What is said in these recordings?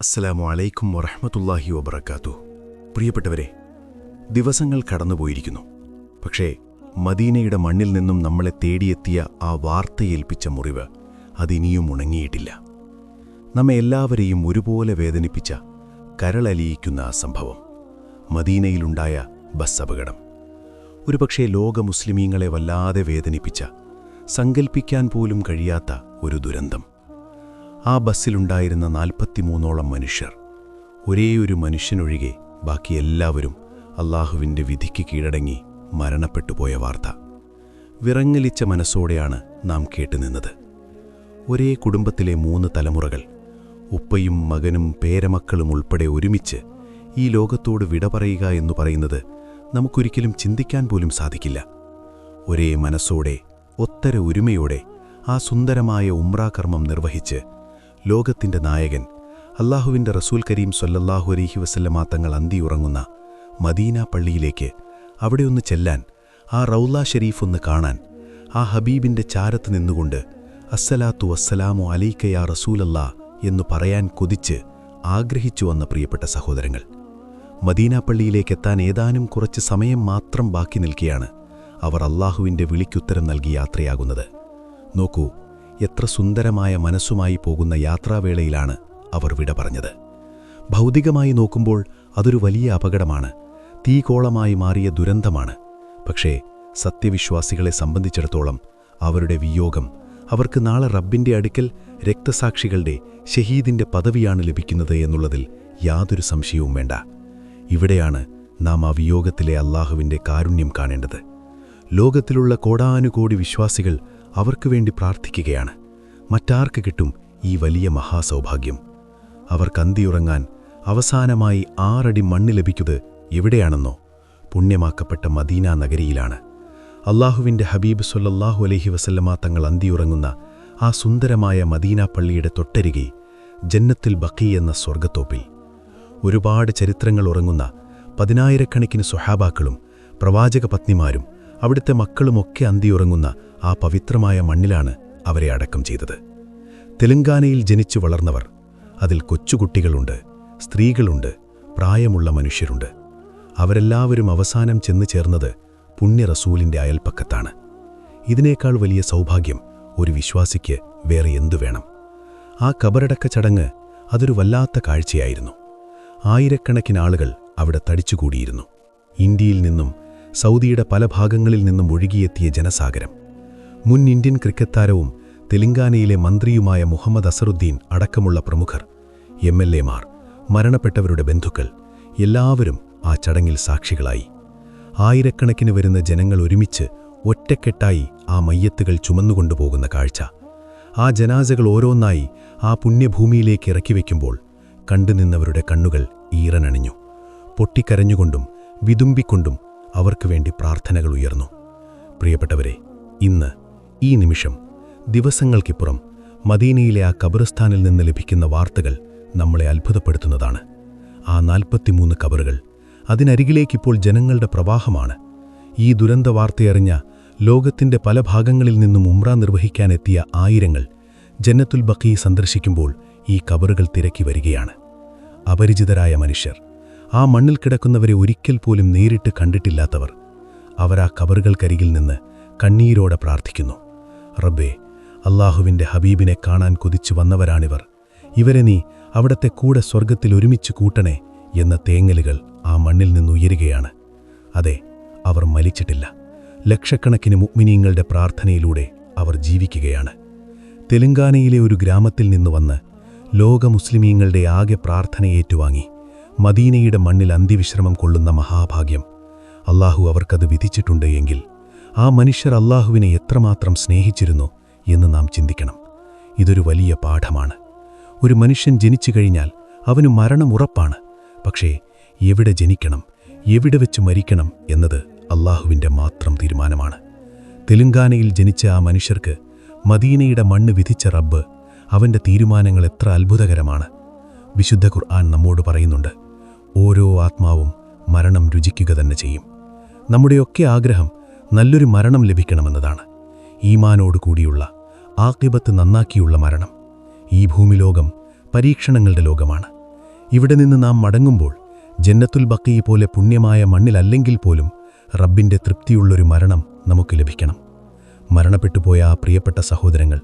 അസ്സലാമു അലൈക്കും വറഹമത്തല്ലാഹി വബർക്കാത്തു പ്രിയപ്പെട്ടവരെ ദിവസങ്ങൾ കടന്നുപോയിരിക്കുന്നു. പക്ഷേ മദീനയുടെ മണ്ണിൽ നിന്നും നമ്മളെ തേടിയെത്തിയ ആ വാർത്തയേൽപ്പിച്ച മുറിവ് അതിനിയും ഉണങ്ങിയിട്ടില്ല. നമ്മെ എല്ലാവരെയും ഒരുപോലെ വേദനിപ്പിച്ച കരളലിയിക്കുന്ന ആ സംഭവം മദീനയിലുണ്ടായ ബസ് അപകടം ഒരുപക്ഷെ ലോക മുസ്ലിമീങ്ങളെ വല്ലാതെ വേദനിപ്പിച്ച സങ്കൽപ്പിക്കാൻ പോലും കഴിയാത്ത ഒരു ദുരന്തം. ആ ബസ്സിലുണ്ടായിരുന്ന നാൽപ്പത്തിമൂന്നോളം മനുഷ്യർ. ഒരേയൊരു മനുഷ്യനൊഴികെ ബാക്കി എല്ലാവരും അള്ളാഹുവിന്റെ വിധിക്ക് കീഴടങ്ങി മരണപ്പെട്ടുപോയ വാർത്ത. വിറങ്ങലിച്ച മനസ്സോടെയാണ് നാം കേട്ടുനിന്നത് ഒരേ കുടുംബത്തിലെ മൂന്ന് തലമുറകൾ ഉപ്പയും മകനും പേരമക്കളും ഉൾപ്പെടെ ഒരുമിച്ച് ഈ ലോകത്തോട് വിട പറയുക എന്നു പറയുന്നത് നമുക്കൊരിക്കലും ചിന്തിക്കാൻ പോലും സാധിക്കില്ല. ഒരേ മനസ്സോടെ ഒത്തര ഒരുമയോടെ ആ സുന്ദരമായ ഉമ്രാകർമ്മം നിർവഹിച്ച് ലോകത്തിന്റെ നായകൻ അള്ളാഹുവിന്റെ റസൂൽ കരീം സൊല്ലല്ലാഹു അലൈഹി വസല്ലമ തങ്ങൾ അന്തിയുറങ്ങുന്ന മദീന പള്ളിയിലേക്ക് അവിടെ ഒന്ന് ചെല്ലാൻ ആ റൗല ഷെരീഫ് ഒന്ന് കാണാൻ ആ ഹബീബിന്റെ ചാരത്ത് നിന്നുകൊണ്ട് അസ്സലാത്തു വസ്സലാമു അലൈക്കയാ റസൂലല്ലാ എന്നു പറയാൻ കൊതിച്ച് ആഗ്രഹിച്ചു വന്ന പ്രിയപ്പെട്ട സഹോദരങ്ങൾ. മദീന പള്ളിയിലേക്കെത്താൻ ഏതാനും കുറച്ച് സമയം മാത്രം ബാക്കി നിൽക്കുകയാണ് അവർ അള്ളാഹുവിന്റെ വിളിക്കുത്തരം നൽകി യാത്രയാകുന്നത്. നോക്കൂ എത്ര സുന്ദരമായ മനസ്സുമായി പോകുന്ന യാത്രാവേളയിലാണ് അവർ വിട പറഞ്ഞത്. ഭൗതികമായി നോക്കുമ്പോൾ അതൊരു വലിയ അപകടമാണ്. തീകോളമായി മാറിയ ദുരന്തമാണ്. പക്ഷേ സത്യവിശ്വാസികളെ സംബന്ധിച്ചിടത്തോളം അവരുടെ വിയോഗം അവർക്ക് നാളെ റബ്ബിന്റെ അടുക്കൽ രക്തസാക്ഷികളുടെ ഷഹീദിന്റെ പദവിയാണ് ലഭിക്കുന്നത് എന്നുള്ളതിൽ യാതൊരു സംശയവും വേണ്ട. ഇവിടെയാണ് നാം ആ വിയോഗത്തിലെ അള്ളാഹുവിന്റെ കാരുണ്യം കാണേണ്ടത്. ലോകത്തിലുള്ള കോടാനുകോടി വിശ്വാസികൾ അവർക്കു വേണ്ടി പ്രാർത്ഥിക്കുകയാണ്. മറ്റാർക്ക് കിട്ടും ഈ വലിയ മഹാസൗഭാഗ്യം? അവർ കന്തിയുറങ്ങാൻ അവസാനമായി ആറടി മണ്ണ് ലഭിക്കുന്നത് എവിടെയാണെന്നോ? പുണ്യമാക്കപ്പെട്ട മദീന നഗരിയിലാണ്. അള്ളാഹുവിന്റെ ഹബീബ് സൊല്ലാഹു അലഹി വസല്ലമ തങ്ങൾ അന്തിയുറങ്ങുന്ന ആ സുന്ദരമായ മദീന പള്ളിയുടെ തൊട്ടരികെ ജന്നത്തിൽ ബക്കി എന്ന സ്വർഗത്തോപ്പിൽ ഒരുപാട് ചരിത്രങ്ങൾ ഉറങ്ങുന്ന പതിനായിരക്കണക്കിന് സുഹാബാക്കളും പ്രവാചക പത്നിമാരും അവിടുത്തെ മക്കളുമൊക്കെ അന്തിയുറങ്ങുന്ന ആ പവിത്രമായ മണ്ണിലാണ് അവരെ അടക്കം ചെയ്തത്. തെലങ്കാനയിൽ ജനിച്ചു വളർന്നവർ അതിൽ കൊച്ചുകുട്ടികളുണ്ട് സ്ത്രീകളുണ്ട് പ്രായമുള്ള മനുഷ്യരുണ്ട്. അവരെല്ലാവരും അവസാനം ചെന്നു ചേർന്നത് പുണ്യ റസൂലിന്റെ അയൽപ്പക്കത്താണ് ഇതിനേക്കാൾ വലിയ സൗഭാഗ്യം ഒരു വിശ്വാസിക്ക് വേറെ എന്തു വേണം? ആ കബറടക്ക ചടങ്ങ് അതൊരു വല്ലാത്ത കാഴ്ചയായിരുന്നു. ആയിരക്കണക്കിന് ആളുകൾ അവിടെ തടിച്ചുകൂടിയിരുന്നു. ഇന്ത്യയിൽ നിന്നും സൗദിയുടെ പല ഭാഗങ്ങളിൽ നിന്നും ഒഴുകിയെത്തിയ ജനസാഗരം. മുൻ ഇന്ത്യൻ ക്രിക്കറ്റ് താരവും തെലങ്കാനയിലെ മന്ത്രിയുമായ മുഹമ്മദ് അസറുദ്ദീൻ അടക്കമുള്ള പ്രമുഖർ എം എൽ എമാർ മരണപ്പെട്ടവരുടെ ബന്ധുക്കൾ എല്ലാവരും ആ ചടങ്ങിൽ സാക്ഷികളായി. ആയിരക്കണക്കിന് വരുന്ന ജനങ്ങൾ ഒരുമിച്ച് ഒറ്റക്കെട്ടായി ആ മയ്യത്തുകൾ ചുമന്നുകൊണ്ടുപോകുന്ന കാഴ്ച. ആ ജനാസകൾ ഓരോന്നായി ആ പുണ്യഭൂമിയിലേക്ക് ഇറക്കി വയ്ക്കുമ്പോൾ കണ്ടുനിന്നവരുടെ കണ്ണുകൾ ഈറനണിഞ്ഞു. പൊട്ടിക്കരഞ്ഞുകൊണ്ടും വിതുമ്പിക്കൊണ്ടും അവർക്ക് വേണ്ടി പ്രാർത്ഥനകൾ ഉയർന്നു. പ്രിയപ്പെട്ടവരെ ഇന്ന് ഈ നിമിഷം ദിവസങ്ങൾക്കിപ്പുറം മദീനയിലെ ആ കബറിസ്ഥാനിൽ നിന്ന് ലഭിക്കുന്ന വാർത്തകൾ നമ്മളെ അത്ഭുതപ്പെടുത്തുന്നതാണ്. ആ നാൽപ്പത്തിമൂന്ന് കബറുകൾ അതിനരികിലേക്കിപ്പോൾ ജനങ്ങളുടെ പ്രവാഹമാണ്. ഈ ദുരന്ത വാർത്തയറിഞ്ഞ ലോകത്തിന്റെ പല ഭാഗങ്ങളിൽ നിന്നും ഉംറ നിർവഹിക്കാനെത്തിയ ആയിരങ്ങൾ ജന്നത്തുൽ ബക്കി സന്ദർശിക്കുമ്പോൾ ഈ കബറുകൾ തിരക്കി വരികയാണ്. അപരിചിതരായ മനുഷ്യർ ആ മണ്ണിൽ കിടക്കുന്നവരെ ഒരിക്കൽ പോലും നേരിട്ട് കണ്ടിട്ടില്ലാത്തവർ. അവർ ആ കബറുകൾക്കരികിൽ നിന്ന് കണ്ണീരോടെ പ്രാർത്ഥിക്കുന്നു. റബ്ബേ അള്ളാഹുവിന്റെ ഹബീബിനെ കാണാൻ കൊതിച്ചു വന്നവരാണിവർ. ഇവരെ നീ അവിടത്തെ കൂടെ സ്വർഗത്തിൽ ഒരുമിച്ച് കൂട്ടണേ എന്ന തേങ്ങലുകൾ ആ മണ്ണിൽ നിന്നുയരുകയാണ് അതെ അവർ മലിച്ചിട്ടില്ല ലക്ഷക്കണക്കിന് മുഗ്മിനീങ്ങളുടെ പ്രാർത്ഥനയിലൂടെ അവർ ജീവിക്കുകയാണ്. തെലങ്കാനയിലെ ഒരു ഗ്രാമത്തിൽ നിന്ന് വന്ന് ലോക മുസ്ലിമീങ്ങളുടെ ആകെ പ്രാർത്ഥന ഏറ്റുവാങ്ങി മദീനയുടെ മണ്ണിൽ അന്ത്യവിശ്രമം കൊള്ളുന്ന മഹാഭാഗ്യം. അള്ളാഹു അവർക്കത് വിധിച്ചിട്ടുണ്ട് എങ്കിൽ ആ മനുഷ്യർ അള്ളാഹുവിനെ എത്രമാത്രം സ്നേഹിച്ചിരുന്നു എന്ന് നാം ചിന്തിക്കണം. ഇതൊരു വലിയ പാഠമാണ്. ഒരു മനുഷ്യൻ ജനിച്ചു കഴിഞ്ഞാൽ അവന് മരണം ഉറപ്പാണ്. പക്ഷേ എവിടെ ജനിക്കണം എവിടെ വെച്ച് മരിക്കണം എന്നത് അള്ളാഹുവിന്റെ മാത്രം തീരുമാനമാണ്. തെലുങ്കാനയിൽ ജനിച്ച ആ മനുഷ്യർക്ക് മദീനയുടെ മണ്ണ് വിധിച്ച റബ്ബ് അവന്റെ തീരുമാനങ്ങൾ എത്ര അത്ഭുതകരമാണ്. വിശുദ്ധ ഖുർആൻ നമ്മോട് പറയുന്നുണ്ട് ഓരോ ആത്മാവും മരണം രുചിക്കുക തന്നെ ചെയ്യും. നമ്മുടെയൊക്കെ ആഗ്രഹം നല്ലൊരു മരണം ലഭിക്കണമെന്നതാണ്. ഈമാനോടുകൂടിയുള്ള ആക്കിബത്ത് നന്നാക്കിയുള്ള മരണം. ഈ ഭൂമിലോകം പരീക്ഷണങ്ങളുടെ ലോകമാണ്. ഇവിടെ നിന്ന് നാം മടങ്ങുമ്പോൾ ജന്നത്തുൽ ബക്കി പോലെ പുണ്യമായ മണ്ണിലല്ലെങ്കിൽ പോലും റബ്ബിന്റെ തൃപ്തിയുള്ളൊരു മരണം നമുക്ക് ലഭിക്കണം. മരണപ്പെട്ടുപോയ ആ പ്രിയപ്പെട്ട സഹോദരങ്ങൾ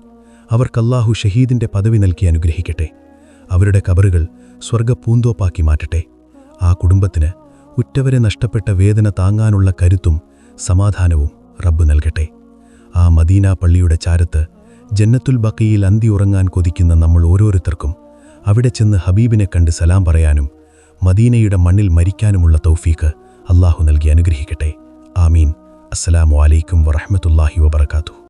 അവർക്കല്ലാഹു ഷഹീദിന്റെ പദവി നൽകി അനുഗ്രഹിക്കട്ടെ. അവരുടെ കബറുകൾ സ്വർഗപൂന്തോപ്പാക്കി മാറ്റട്ടെ. ആ കുടുംബത്തിന് ഉറ്റവരെ നഷ്ടപ്പെട്ട വേദന താങ്ങാനുള്ള കരുത്തും സമാധാനവും റബ്ബ് നൽകട്ടെ. ആ മദീന പള്ളിയുടെ ചാരത്ത് ജന്നത്തുൽ ബക്കയിൽ ഉറങ്ങാൻ കൊതിക്കുന്ന നമ്മൾ ഓരോരുത്തർക്കും അവിടെ ചെന്ന് ഹബീബിനെ കണ്ട് സലാം പറയാനും മദീനയുടെ മണ്ണിൽ മരിക്കാനുമുള്ള തൗഫീക്ക് അള്ളാഹു നൽകി അനുഗ്രഹിക്കട്ടെ. ആമീൻ. അസ്സലാമു അലൈക്കും വറഹമത്തല്ലാഹി വബറകാതുഹു.